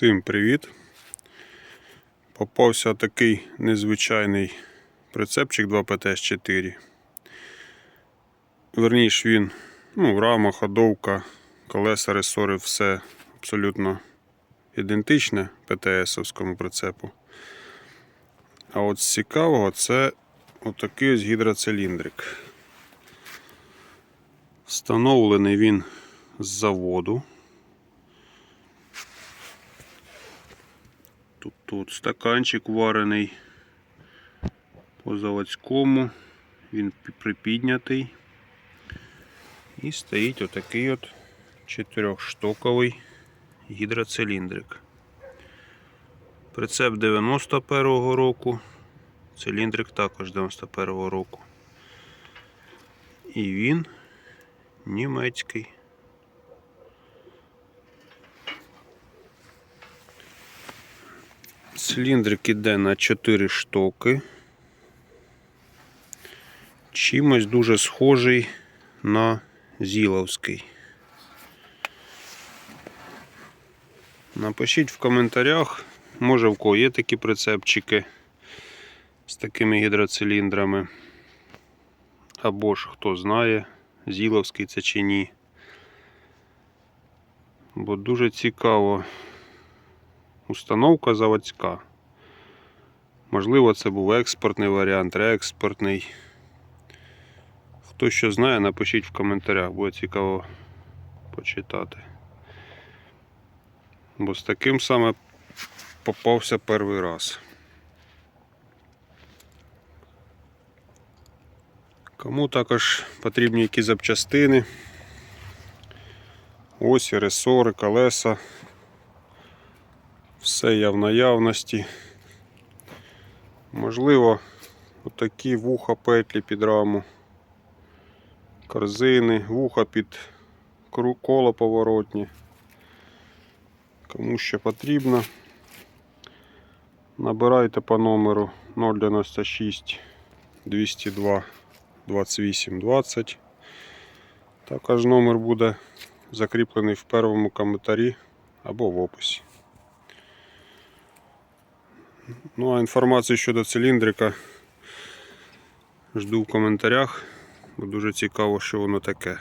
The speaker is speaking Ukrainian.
Всім привіт! Попався такий незвичайний прицепчик 2PT-4. Верніш він, ну, рама, ходовка, колеса, ресори, все абсолютно ідентичне ПТСовському прицепу. А от з цікавого це отакий ось гідроциліндрик. Встановлений він з заводу. Тут, тут стаканчик варений по заводському, він припіднятий. І стоїть отакий от чотирьохштоковий гідроциліндрик. Прицеп 91-го року, циліндрик також 91-го року. І він німецький. Циліндрик іде на 4 штоки. Чимось дуже схожий на Зіловський. Напишіть в коментарях, може в кого є такі прицепчики з такими гідроциліндрами. Або ж хто знає, Зіловський це чи ні. Бо дуже цікаво установка заводська. Можливо, це був експортний варіант, реекспортний. Хто що знає, напишіть в коментарях, буде цікаво почитати. Бо з таким саме попався перший раз. Кому також потрібні які запчастини, осі, ресори, колеса. Все є в наявності. Можливо, отакі вуха петлі під раму, корзини, вуха під коло поворотні. Кому що потрібно. Набирайте по номеру 096 202 28 20. Також номер буде закріплений в першому коментарі або в описі. Ну а інформацію щодо циліндрика жду в коментарях, бо дуже цікаво, що воно таке.